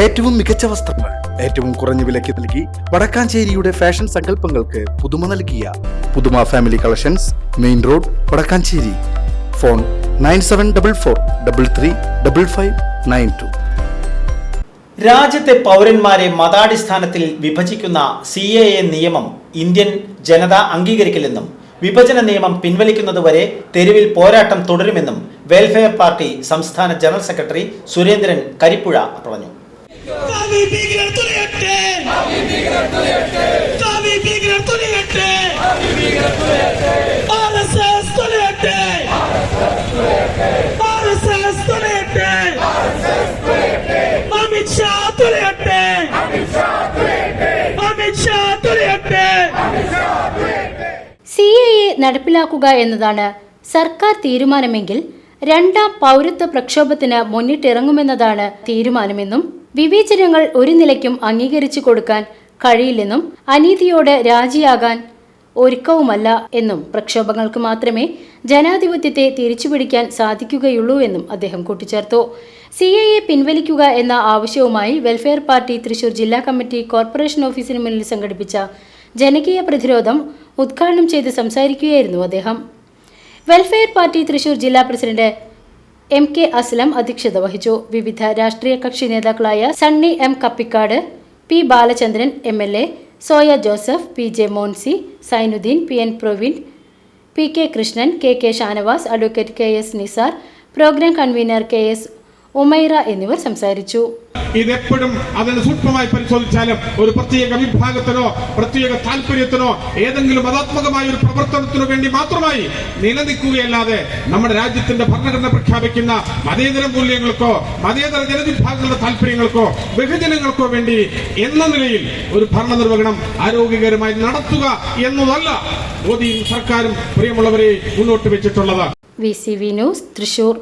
ഏറ്റവും മികച്ച വസ്ത്രങ്ങൾ ഏറ്റവും കുറഞ്ഞ വിലയ്ക്ക് നൽകി വടക്കാഞ്ചേരിയുടെ ഫാഷൻ സങ്കല്പങ്ങൾക്ക് പുതുമ നൽകിയ പുതുമ family collections main road Vadakkanchery. Phone nine seven double four double three double five nine two. രാജ്യത്തെ പൗരന്മാരെ മതാടിസ്ഥാനത്തിൽ വിഭജിക്കുന്ന സി എ എ നിയമം ഇന്ത്യൻ ജനത അംഗീകരിക്കില്ലെന്നും വിഭജന നിയമം പിൻവലിക്കുന്നതുവരെ തെരുവിൽ പോരാട്ടം തുടരുമെന്നും വെൽഫെയർ പാർട്ടി സംസ്ഥാന ജനറൽ സെക്രട്ടറി സുരേന്ദ്രൻ കരിപ്പുഴ പറഞ്ഞു. സ്വാമി ഭീകരർ തുലയട്ടെ. സ്വാമി ഭീകരർ തുലയട്ടെ. ആർ എസ് എസ് തുലയട്ടെ. ആർ എസ് എസ് തുലയട്ടെ. അമിത് ഷാ തുലയട്ടെ. അമിത് ഷാ തുലയട്ടെ. സി എ നടപ്പിലാക്കുക എന്നതാണ് സർക്കാർ തീരുമാനമെങ്കിൽ രണ്ടാം പൗരത്വ പ്രക്ഷോഭത്തിന് മുന്നിട്ടിറങ്ങുമെന്നതാണ് തീരുമാനമെന്നും വിവേചനങ്ങൾ ഒരു നിലയ്ക്കും അംഗീകരിച്ചു കൊടുക്കാൻ കഴിയില്ലെന്നും അനീതിയോട് രാജിയാകാൻ ഒരുക്കവുമല്ല എന്നും പ്രക്ഷോഭങ്ങൾക്ക് മാത്രമേ ജനാധിപത്യത്തെ തിരിച്ചുപിടിക്കാൻ സാധിക്കുകയുള്ളൂ എന്നും അദ്ദേഹം കൂട്ടിച്ചേർത്തു. സി എ എ പിൻവലിക്കുക എന്ന ആവശ്യവുമായി വെൽഫെയർ പാർട്ടി തൃശൂർ ജില്ലാ കമ്മിറ്റി കോർപ്പറേഷൻ ഓഫീസിന് മുന്നിൽ സംഘടിപ്പിച്ച ജനകീയ പ്രതിരോധം ഉദ്ഘാടനം ചെയ്ത് സംസാരിക്കുകയായിരുന്നു അദ്ദേഹം. വെൽഫെയർ പാർട്ടി തൃശൂർ ജില്ലാ പ്രസിഡന്റ് എം കെ അസ്ലം അധ്യക്ഷത വഹിച്ചു. വിവിധ രാഷ്ട്രീയ കക്ഷി നേതാക്കളായ Sunny M Kappikkad P Balachandran M L A Soya Joseph P J Moncy Sainuddeen P N Praveen P K Krishnan K K Shanavas advocate K S Nisar programme convener K S Umaira എന്നിവർ സംസാരിച്ചു. ഇതെപ്പോഴും അതിന് സൂക്ഷ്മമായി പരിശോധിച്ചാലും ഒരു പ്രത്യേക വിഭാഗത്തിനോ പ്രത്യേക താല്പര്യത്തിനോ ഏതെങ്കിലും മതാത്മകമായ ഒരു പ്രവർത്തനത്തിനു വേണ്ടി മാത്രമായി നിലനിൽക്കുകയല്ലാതെ നമ്മുടെ രാജ്യത്തിന്റെ ഭരണഘടന പ്രഖ്യാപിക്കുന്ന മതേതര മൂല്യങ്ങൾക്കോ മതേതര ജനവിഭാഗങ്ങളുടെ താല്പര്യങ്ങൾക്കോ ബഹുജനങ്ങൾക്കോ വേണ്ടി എന്ന നിലയിൽ ഒരു ഭരണ നിർവഹണം ആരോഗ്യകരമായി നടത്തുക എന്നതല്ല മോദിയും സർക്കാരും പ്രിയമുള്ളവരെ മുന്നോട്ട് വെച്ചിട്ടുള്ളത്. V C V news Thrissur.